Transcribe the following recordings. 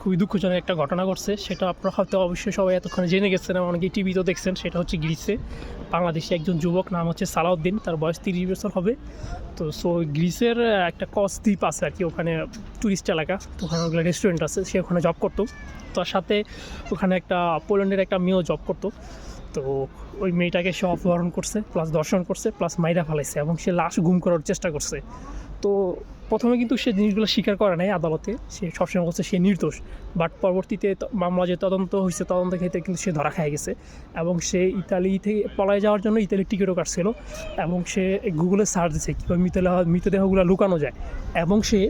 খুবই দুঃখজনক একটা ঘটনা ঘটছে। সেটা আপনারা হয়তো অবশ্যই সবাই এতক্ষণে জেনে গেছেন এবং অনেকে টিভিতেও দেখছেন, সেটা হচ্ছে গ্রিসে। বাংলাদেশে একজন যুবক, নাম হচ্ছে সালাউদ্দিন, তার বয়স তিরিশ বছর হবে। তো সো গ্রিসের একটা কস দ্বীপ আছে আর কি, ওখানে ট্যুরিস্ট এলাকা। তো, ওখানে ওগুলো রেস্টুরেন্ট আছে, সে ওখানে জব করতো। তার সাথে ওখানে একটা পোল্যান্ডের একটা মেয়েও জব করতো। তো, ওই মেয়েটাকে সে অপহরণ করছে প্লাস দর্শন করছে প্লাস মাইরা ফেলাইছে এবং সে লাশ গুম করার চেষ্টা করছে। তো প্রথমে কিন্তু সে জিনিসগুলো স্বীকার করে নাই আদালতে। সে সবসময় বলছে সে নির্দোষ। বাট পরবর্তীতে মামলা যে তদন্ত হয়েছে তদন্ত ক্ষেত্রে কিন্তু সে ধরা খেয়ে গেছে। এবং সে ইতালি থেকে পলায় যাওয়ার জন্য ইতালির টিকিটও কাটছিল। এবং সে গুগলে সার্চ দিচ্ছে কীভাবে মৃতদেহ মৃতদেহগুলো লুকানো যায়। এবং সে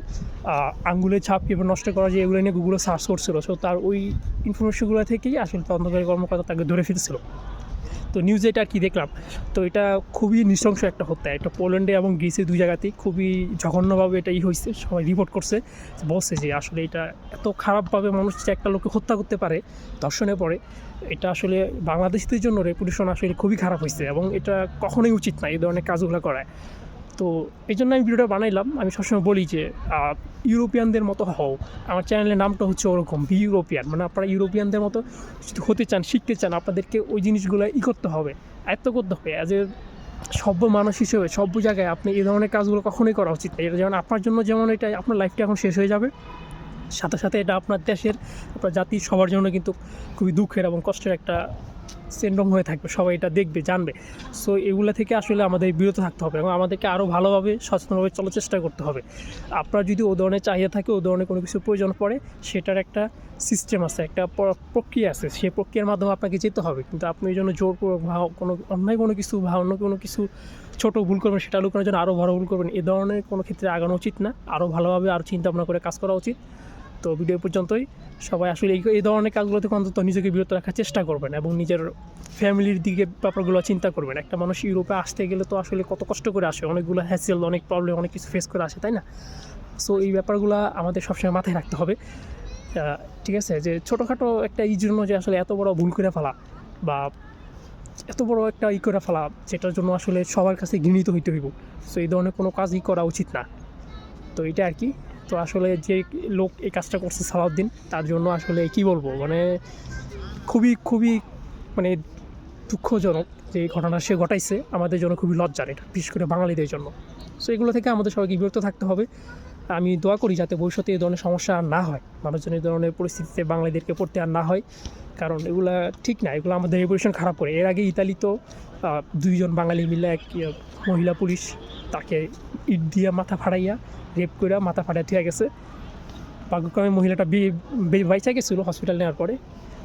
আঙ্গুলের ছাপ কীভাবে নষ্ট করা যায় এগুলো নিয়ে গুগলে সার্চ করছিল। সো তার ওই ইনফরমেশনগুলো থেকেই আসলে তদন্তকারী কর্মকর্তা তাকে ধরে ফেলছিল। তো নিউজে এটা আর কি দেখলাম? তো এটা খুবই নৃশংস একটা হত্যা। এটা পোল্যান্ডে এবং গ্রিসে দুই জায়গাতেই খুবই জঘন্যভাবে এটা ই হয়েছে সবাই রিপোর্ট করছে। বলছে যে আসলে এটা এত খারাপভাবে মানুষ যে একটা লোককে হত্যা করতে পারে দর্শনে পড়ে, এটা আসলে বাংলাদেশিদের জন্য রেপুটেশন আসলে খুবই খারাপ হয়েছে এবং এটা কখনোই উচিত না এই ধরনের কাজগুলো করায়। তো এই জন্য আমি ভিডিওটা বানাইলাম। আমি সবসময় বলি যে ইউরোপিয়ানদের মতো হও। আমার চ্যানেলের নামটা হচ্ছে ওরকম বি ইউরোপিয়ান। মানে আপনারা ইউরোপিয়ানদের মতো হতে চান, শিখতে চান, আপনাদেরকে ওই জিনিসগুলো ই করতে হবে, আয়ত্ত করতে হবে। অ্যাজ এ সভ্য মানুষ হিসেবে, সভ্য জায়গায় আপনি এই ধরনের কাজগুলো কখনোই করা উচিত না। এটা যেমন আপনার জন্য যেমন এটা আপনার লাইফটা এখন শেষ হয়ে যাবে। সাথে সাথে এটা আপনার দেশের, আপনার জাতির সবার জন্য কিন্তু খুবই দুঃখের এবং কষ্টের একটা সিন্ড্রোম হয়ে থাকবে, সবাই এটা দেখবে, জানবে। সো এগুলো থেকে আসলে আমাদের বিরত থাকতে হবে এবং আমাদেরকে আরও ভালোভাবে সচেতনভাবে চলার চেষ্টা করতে হবে। আপনার যদি ও ধরনের চাহিদা থাকে, ও ধরনের কোনো কিছু প্রয়োজন পড়ে, সেটার একটা সিস্টেম আছে, একটা প্রক্রিয়া আছে। সেই প্রক্রিয়ার মাধ্যমে আপনাকে যেতে হবে। কিন্তু আপনি ওই জন্য জোরপূর্বক বা কোনো অন্যায় কোনো কিছু বা অন্য কোনো কিছু ছোট ভুল করবেন, সেটা লুকানোর জন্য আরও বড় ভুল করবেন, এ ধরনের কোনো ক্ষেত্রে আগানো উচিত না। আরও ভালোভাবে আরও চিন্তা ভাবনা করে কাজ করা উচিত। তো ভিডিও পর্যন্তই। সবাই আসলে এই এই ধরনের কাজগুলো থেকে অন্তত নিজেকে বিরত রাখার চেষ্টা করবেন এবং নিজের ফ্যামিলির দিকে ব্যাপারগুলো চিন্তা করবেন। একটা মানুষ ইউরোপে আসতে গেলে তো আসলে কত কষ্ট করে আসে, অনেকগুলো হ্যাসেল অনেক প্রবলেম অনেক কিছু ফেস করে আসে, তাই না? সো এই ব্যাপারগুলো আমাদের সবসময় মাথায় রাখতে হবে। ঠিক আছে, যে ছোটোখাটো একটা এই জন্য যে আসলে এত বড় ভুল করে ফেলা বা এত বড় একটা ই করে ফেলা যেটার জন্য আসলে সবার কাছে ঘৃণিত হইতে হইব। সো এই ধরনের কোনো কাজই করা উচিত না। তো, এটা আর কি। তো আসলে যে লোক এই কাজটা করছে সালাউদ্দিন, তার জন্য আসলে কি বলব? মানে খুবই খুবই মানে দুঃখজনক যে ঘটনা সে ঘটাইছে। আমাদের জন্য খুবই লজ্জার এটা, বিশেষ করে বাঙালিদের জন্য। সো এগুলো থেকে আমাদের সবাইকে বিরক্ত থাকতে হবে। আমি দোয়া করি যাতে ভবিষ্যতে এই ধরনের সমস্যা আর না হয়, মানুষজন এই ধরনের পরিস্থিতিতে বাঙালিদেরকে পড়তে আর না হয়। কারণ এগুলা ঠিক না, এগুলো আমাদের রেপুটেশন খারাপ করে। এর আগে ইতালি তো দুইজন বাঙালি মিলে এক মহিলা পুলিশ তাকে ইট দিয়ে মাথা ফাড়াইয়া, রেপ করে মাথা ফাটাই ঠিক গেছে। ভাগ্যক্রমে মহিলাটা বাইচা গেছিল হসপিটাল নেওয়ার পরে।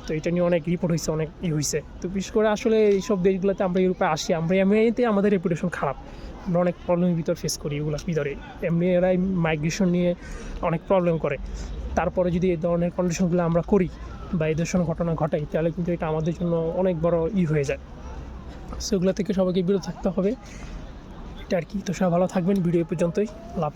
তো এটা নিয়ে অনেক রিপোর্ট হয়েছে অনেক ই হয়েছে তো বিশেষ করে আসলে এইসব দেশগুলোতে আমরা ইউরোপে আসি, আমরা এমনিতে আমাদের রেপুটেশন খারাপ। আমরা অনেক প্রবলেমের ভিতর ফেস করি এগুলোর ভিতরে। এমনি এরাই মাইগ্রেশন নিয়ে অনেক প্রবলেম করে। তারপরে যদি এই ধরনের কন্ডিশনগুলো আমরা করি বা এই ধরনের ঘটনা ঘটাই, তাহলে কিন্তু এটা আমাদের জন্য অনেক বড় ই হয়ে যায়। সেগুলো থেকে সবাইকে বিরত থাকতে হবে। আর কি তো সবাই ভালো থাকবেন ভিডিও পর্যন্তই লাভ